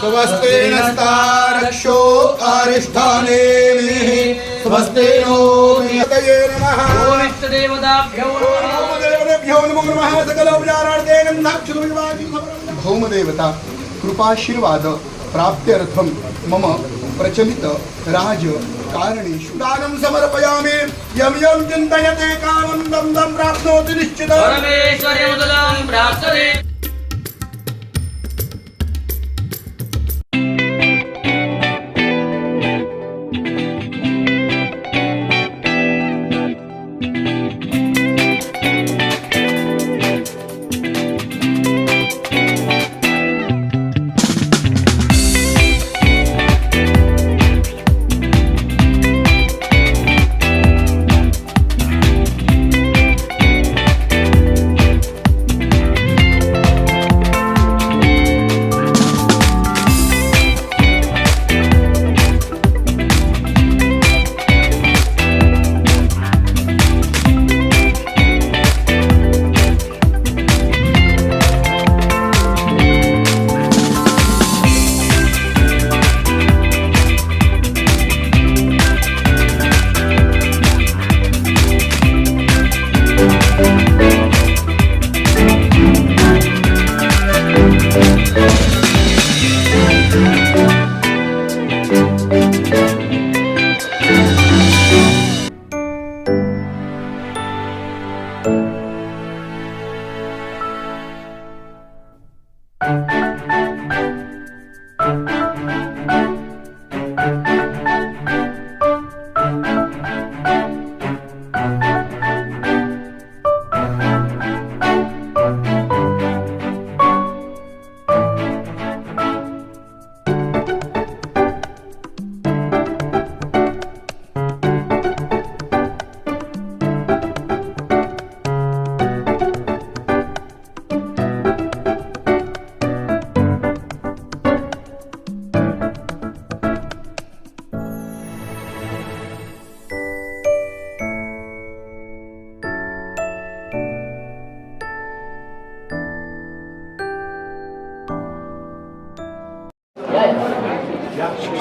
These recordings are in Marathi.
स्वस्तेनस्ता रक्षो नियतये नमः। भौमदेवता कृपाशीर्वाद प्राप्त्यर्थं मम प्रचलित राज कारणेषु। दानं समर्पयामि। यं यं चिन्तयते कामं दं दं प्राप्नोति निश्चितम्। প্রার্থনে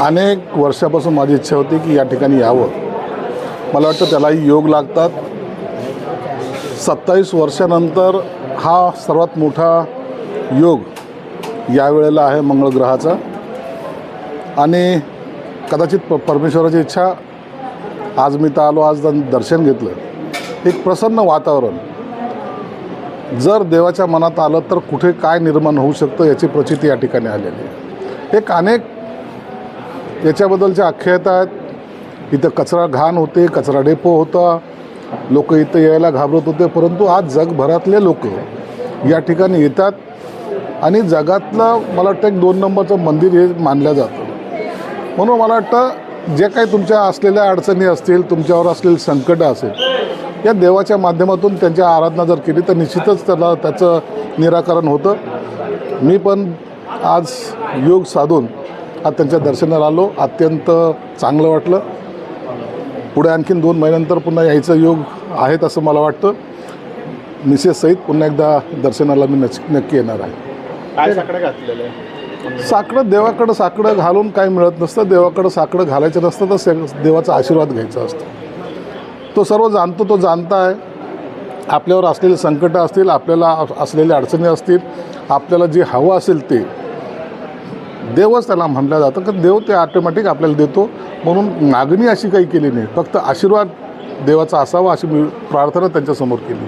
अनेक वर्षापासून माझी इच्छा होती की या ठिकाणी यावं. मला वाटतं त्यालाही योग लागतात. सत्तावीस वर्षानंतर हा सर्वात मोठा योग यावेळेला आहे मंगळग्रहाचा. आणि कदाचित प परमेश्वराची इच्छा आज मी तर आलो आज दर्शन घेतलं. एक प्रसन्न वातावरण. जर देवाच्या मनात आलं तर कुठे काय निर्माण होऊ शकतं याची प्रचिती या ठिकाणी आलेली आहे. एक अनेक याच्याबद्दलच्या आख्यायता आहेत. इथं कचरा घाण होते कचरा डेपो होता. लोक इथं यायला घाबरत होते परंतु आज जगभरातले लोक या ठिकाणी येतात. आणि जगातलं मला वाटतं एक दोन नंबरचं मंदिर हे मानलं जातं. म्हणून मला वाटतं जे काही तुमच्या असलेल्या अडचणी असतील तुमच्यावर असलेली संकटं असेल या देवाच्या माध्यमातून त्यांची आराधना जर केली तर निश्चितच त्याला त्याचं निराकरण होतं. मी पण आज योग साधून आज त्यांच्या दर्शनाला आलो. अत्यंत चांगलं वाटलं. पुढे आणखीन दोन महिन्यानंतर पुन्हा यायचं योग आहेत असं मला वाटतं. मिसेस सहित पुन्हा एकदा दर्शनाला मी नच नक्की येणार आहे. काय साकडं घातलेलं आहे? साकडं देवाकडं साकडं घालून काही मिळत नसतं. देवाकडं साकडं घालायचं नसतं तर से देवाचा आशीर्वाद घ्यायचा असतो. तो सर्व जाणतो तो जाणता आहे आपल्यावर असलेली संकटं असतील आपल्याला असलेल्या अडचणी असतील आपल्याला जे हवं असेल ते देवच त्याला म्हटलं जातं की देव ते ऑटोमॅटिक आपल्याला देतो. म्हणून मागणी अशी काही केली नाही. फक्त आशीर्वाद देवाचा असावा अशी मी प्रार्थना त्यांच्यासमोर केली.